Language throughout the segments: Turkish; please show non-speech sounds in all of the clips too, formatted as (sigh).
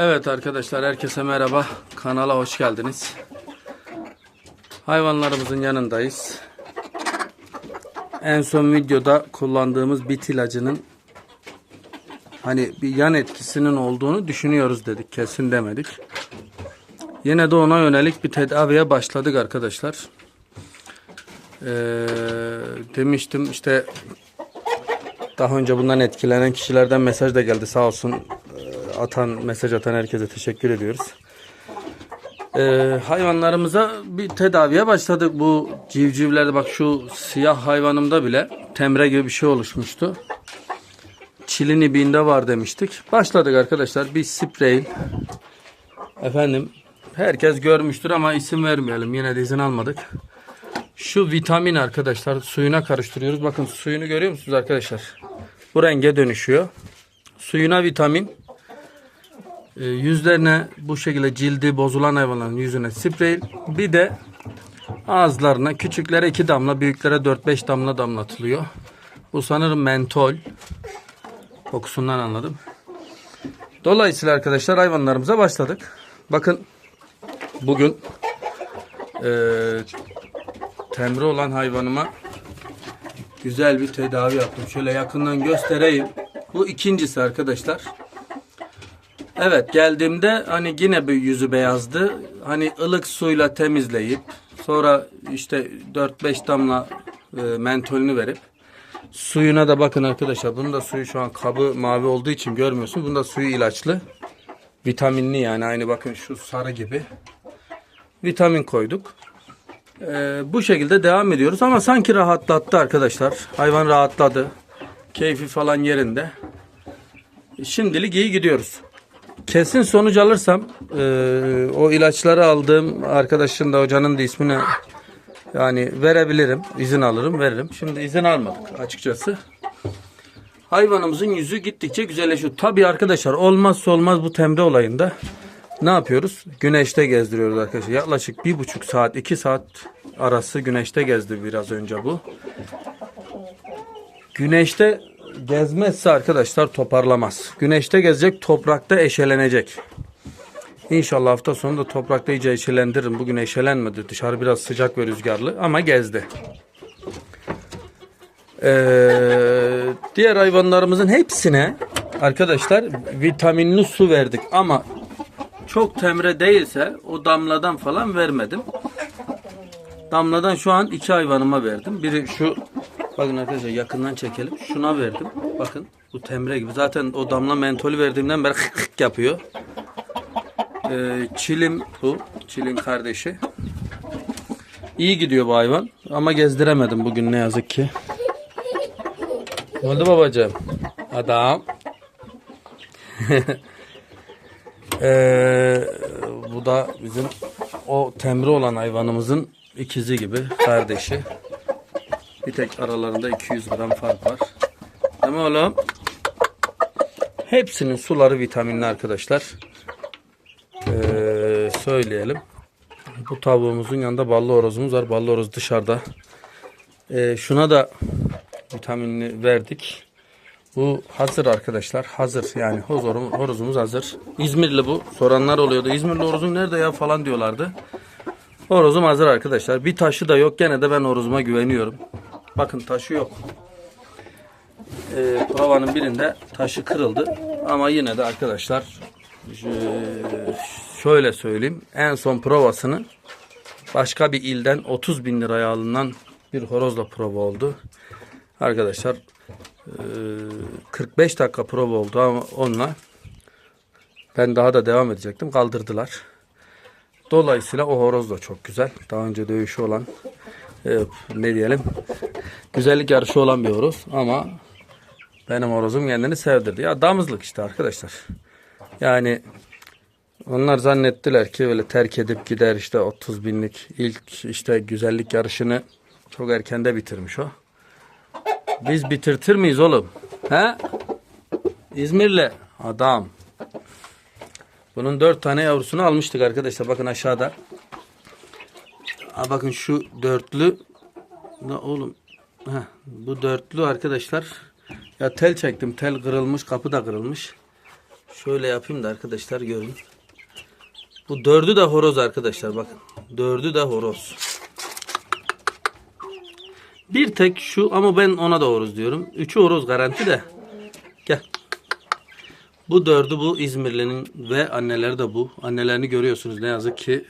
Evet arkadaşlar herkese merhaba. Kanala hoş geldiniz. Hayvanlarımızın yanındayız. En son videoda kullandığımız bit ilacının hani bir yan etkisinin olduğunu düşünüyoruz dedik. Kesin demedik. Yine de ona yönelik bir tedaviye başladık arkadaşlar. Ee, demiştim işte daha önce bundan etkilenen kişilerden mesaj da geldi sağ olsun atan mesaj atan herkese teşekkür ediyoruz. Ee, hayvanlarımıza bir tedaviye başladık. Bu civcivlerde bak şu siyah hayvanımda bile temre gibi bir şey oluşmuştu. Çilin ibiğinde var demiştik. Başladık arkadaşlar. Bir sprey. Efendim herkes görmüştür ama isim vermeyelim. Yine de izin almadık. Şu vitamin arkadaşlar suyuna karıştırıyoruz. Bakın suyunu görüyor musunuz arkadaşlar? Bu renge dönüşüyor. Suyuna vitamin. E, Yüzlerine bu şekilde cildi bozulan hayvanların yüzüne sprey. Bir de ağızlarına küçüklere 2 damla büyüklere 4-5 damla damlatılıyor. Bu sanırım mentol. Kokusundan anladım. Dolayısıyla arkadaşlar hayvanlarımıza başladık. Bakın bugün e, temri olan hayvanıma güzel bir tedavi yaptım. Şöyle yakından göstereyim. Bu ikincisi arkadaşlar. Evet geldiğimde hani yine bir yüzü beyazdı. Hani ılık suyla temizleyip sonra işte 4-5 damla e, mentolünü verip suyuna da bakın arkadaşlar. Bunun da suyu şu an kabı mavi olduğu için görmüyorsun. Bunun da suyu ilaçlı. Vitaminli yani aynı bakın şu sarı gibi. Vitamin koyduk. Ee, bu şekilde devam ediyoruz ama sanki rahatlattı arkadaşlar. Hayvan rahatladı. Keyfi falan yerinde. Şimdilik iyi gidiyoruz. Kesin sonuç alırsam e, o ilaçları aldığım arkadaşın da hocanın da ismini yani verebilirim. izin alırım veririm. Şimdi izin almadık açıkçası. Hayvanımızın yüzü gittikçe güzelleşiyor. Tabii arkadaşlar olmazsa olmaz bu temde olayında ne yapıyoruz? Güneşte gezdiriyoruz arkadaşlar. Yaklaşık bir buçuk saat, iki saat arası güneşte gezdi biraz önce bu. Güneşte gezmezse arkadaşlar toparlamaz. Güneşte gezecek, toprakta eşelenecek. İnşallah hafta sonu da toprakta iyice eşelendiririm. Bugün eşelenmedi. Dışarı biraz sıcak ve rüzgarlı ama gezdi. Ee, diğer hayvanlarımızın hepsine arkadaşlar vitaminli su verdik ama çok temre değilse o damladan falan vermedim. Damladan şu an iki hayvanıma verdim. Biri şu bakın arkadaşlar yakından çekelim. Şuna verdim. Bakın bu temre gibi. Zaten o damla mentolü verdiğimden beri (laughs) yapıyor. Ee, çilim bu. Çilin kardeşi. İyi gidiyor bu hayvan. Ama gezdiremedim bugün ne yazık ki. Ne oldu babacığım? Adam. (laughs) Ee, bu da bizim o temri olan hayvanımızın ikizi gibi kardeşi. Bir tek aralarında 200 gram fark var. Değil mi oğlum? Hepsinin suları vitaminli arkadaşlar. Ee, söyleyelim. Bu tavuğumuzun yanında ballı horozumuz var. Ballı horoz dışarıda. Ee, şuna da vitaminli verdik. Bu hazır arkadaşlar. Hazır yani horoz- horozumuz hazır. İzmirli bu. Soranlar oluyordu. İzmirli horozum nerede ya falan diyorlardı. Horozum hazır arkadaşlar. Bir taşı da yok. Gene de ben horozuma güveniyorum. Bakın taşı yok. Ee, provanın birinde taşı kırıldı. Ama yine de arkadaşlar ee, şöyle söyleyeyim. En son provasını başka bir ilden 30 bin liraya alınan bir horozla prova oldu. Arkadaşlar ee, 45 dakika prova oldu ama onunla ben daha da devam edecektim. Kaldırdılar. Dolayısıyla o horoz da çok güzel. Daha önce dövüşü olan e, ne diyelim güzellik yarışı olan bir horoz ama benim horozum kendini sevdirdi. Ya damızlık işte arkadaşlar. Yani onlar zannettiler ki öyle terk edip gider işte 30 binlik ilk işte güzellik yarışını çok erkende bitirmiş o. Biz bitirtir miyiz oğlum? He? İzmirli adam. Bunun dört tane yavrusunu almıştık arkadaşlar. Bakın aşağıda. Ha, bakın şu dörtlü. Ne oğlum? Heh, bu dörtlü arkadaşlar. Ya tel çektim. Tel kırılmış. Kapı da kırılmış. Şöyle yapayım da arkadaşlar görün. Bu dördü de horoz arkadaşlar bakın. Dördü de horoz. Bir tek şu ama ben ona da horoz diyorum. Üçü horoz garanti de. Gel. Bu dördü bu İzmirli'nin ve anneleri de bu. Annelerini görüyorsunuz ne yazık ki.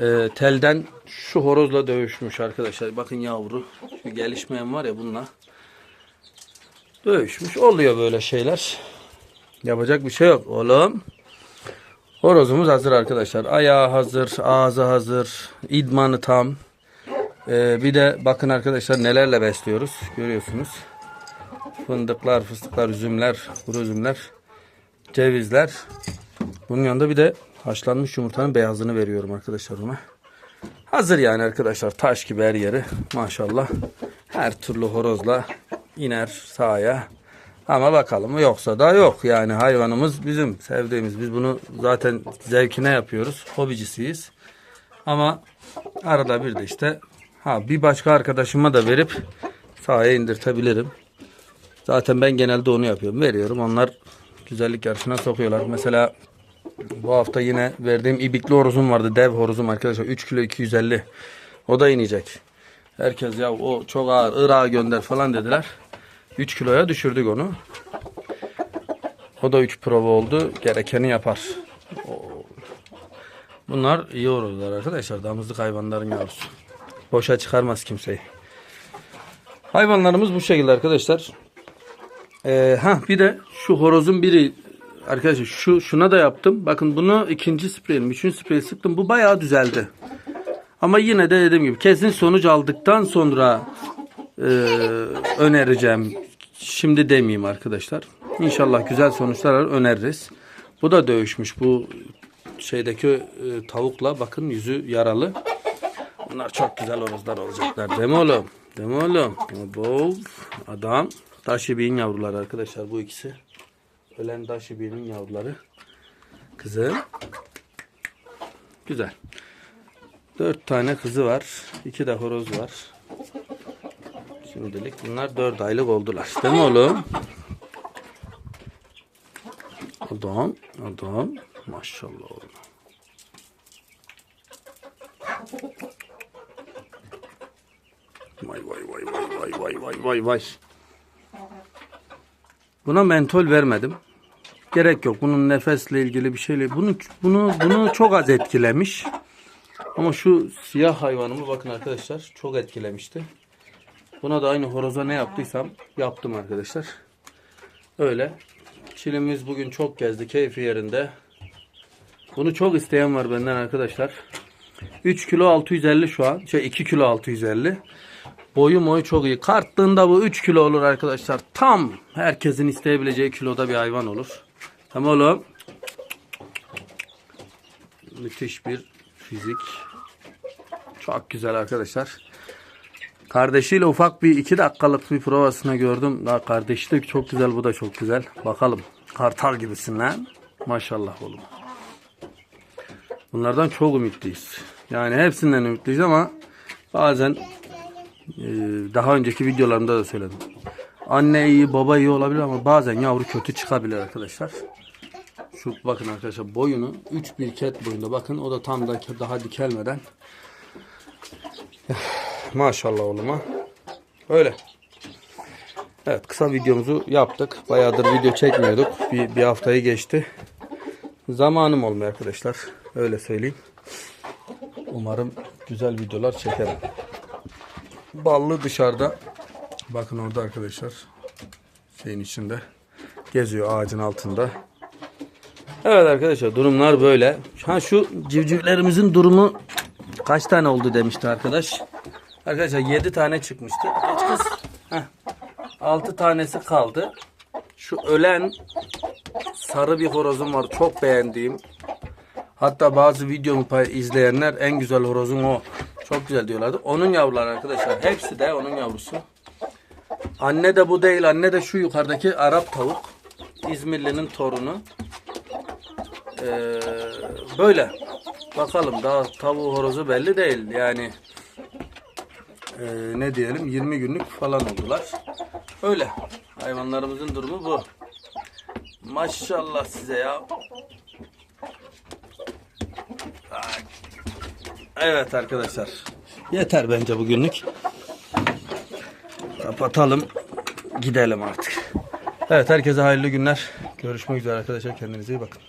Ee, telden şu horozla dövüşmüş arkadaşlar. Bakın yavru. Şu gelişmeyen var ya bununla. Dövüşmüş. Oluyor böyle şeyler. Yapacak bir şey yok oğlum. Horozumuz hazır arkadaşlar. Ayağı hazır, ağzı hazır, idmanı tam. Ee, bir de bakın arkadaşlar nelerle besliyoruz. Görüyorsunuz. Fındıklar, fıstıklar, üzümler, kuru üzümler, cevizler. Bunun yanında bir de haşlanmış yumurtanın beyazını veriyorum arkadaşlar ona. Hazır yani arkadaşlar. Taş gibi her yeri. Maşallah. Her türlü horozla iner sahaya. Ama bakalım yoksa da yok. Yani hayvanımız bizim sevdiğimiz. Biz bunu zaten zevkine yapıyoruz. Hobicisiyiz. Ama arada bir de işte ha bir başka arkadaşıma da verip sahaya indirtebilirim. Zaten ben genelde onu yapıyorum. Veriyorum. Onlar güzellik yarışına sokuyorlar. Mesela bu hafta yine verdiğim ibikli horozum vardı. Dev horozum arkadaşlar. 3 kilo 250. O da inecek. Herkes ya o çok ağır Irak'a gönder falan dediler. 3 kiloya düşürdük onu. O da 3 prova oldu. Gerekeni yapar. Bunlar iyi horozlar arkadaşlar. Damızlık hayvanların yavrusu. Boşa çıkarmaz kimseyi. Hayvanlarımız bu şekilde arkadaşlar. Ee, ha bir de şu horozun biri arkadaşlar şu şuna da yaptım. Bakın bunu ikinci spreyim, üçüncü sprey sıktım. Bu bayağı düzeldi. Ama yine de dediğim gibi kesin sonuç aldıktan sonra e, önereceğim. Şimdi demeyeyim arkadaşlar. İnşallah güzel sonuçlar alır, öneririz. Bu da dövüşmüş. Bu şeydeki e, tavukla bakın yüzü yaralı. Bunlar çok güzel horozlar olacaklar. Değil mi oğlum? Değil mi oğlum? Bu adam. Taşibi'nin yavruları arkadaşlar bu ikisi. Ölen Taşibi'nin yavruları. Kızım. Güzel. Dört tane kızı var. iki de horoz var. Şimdilik bunlar dört aylık oldular. Değil mi oğlum? Adam, adam. Maşallah oğlum. Vay vay vay vay vay vay vay vay vay. Buna mentol vermedim. Gerek yok. Bunun nefesle ilgili bir şeyle bunu bunu bunu çok az etkilemiş. Ama şu siyah hayvanımı bakın arkadaşlar çok etkilemişti. Buna da aynı horoza ne yaptıysam yaptım arkadaşlar. Öyle. Çilimiz bugün çok gezdi. Keyfi yerinde. Bunu çok isteyen var benden arkadaşlar. 3 kilo 650 şu an. Şey 2 kilo 650. Boyu moyu çok iyi. Karttığında bu 3 kilo olur arkadaşlar. Tam herkesin isteyebileceği kiloda bir hayvan olur. Tamam oğlum. Müthiş bir fizik. Çok güzel arkadaşlar. Kardeşiyle ufak bir iki dakikalık bir provasına gördüm. Daha kardeşi de çok güzel bu da çok güzel. Bakalım. Kartal gibisin lan. Maşallah oğlum. Bunlardan çok ümitliyiz. Yani hepsinden ümitliyiz ama bazen e, daha önceki videolarımda da söyledim. Anne iyi baba iyi olabilir ama bazen yavru kötü çıkabilir arkadaşlar. Şu bakın arkadaşlar boyunu 3 bir ket boyunda bakın o da tam da daha dikelmeden. (sighs) Maşallah oğluma. Öyle. Evet kısa videomuzu yaptık. Bayağıdır video çekmiyorduk. Bir, bir haftayı geçti. Zamanım olmuyor arkadaşlar. Öyle söyleyeyim. Umarım güzel videolar çekerim. Ballı dışarıda. Bakın orada arkadaşlar. Şeyin içinde. Geziyor ağacın altında. Evet arkadaşlar durumlar böyle. Ha şu civcivlerimizin durumu kaç tane oldu demişti arkadaş. Arkadaşlar 7 tane çıkmıştı. Geç kız. Heh. 6 tanesi kaldı. Şu ölen sarı bir horozum var. Çok beğendiğim. Hatta bazı videomu izleyenler en güzel horozum o. Çok güzel diyorlardı. Onun yavruları arkadaşlar. Hepsi de onun yavrusu. Anne de bu değil. Anne de şu yukarıdaki Arap tavuk. İzmirli'nin torunu. Ee, böyle. Bakalım daha tavuğu horozu belli değil. Yani ee, ne diyelim 20 günlük falan oldular. Öyle. Hayvanlarımızın durumu bu. Maşallah size ya. Evet arkadaşlar. Yeter bence bugünlük. Kapatalım. Gidelim artık. Evet herkese hayırlı günler. Görüşmek üzere arkadaşlar. Kendinize iyi bakın.